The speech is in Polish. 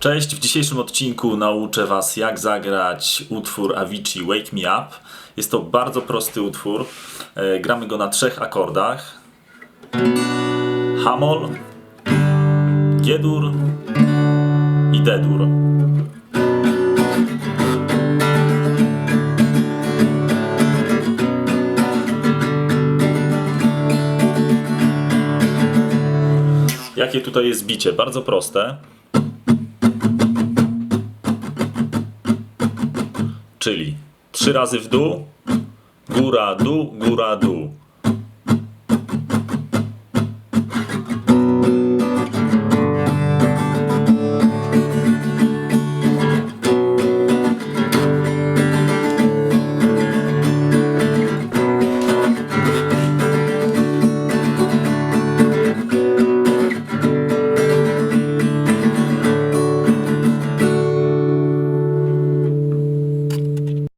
Cześć, w dzisiejszym odcinku nauczę Was jak zagrać utwór Avicii Wake Me Up. Jest to bardzo prosty utwór. E, Gramy go na trzech akordach. Hamol, G-dur i D-dur. Jakie tutaj jest bicie? Bardzo proste. Czyli trzy razy w dół, góra, dół, góra, dół.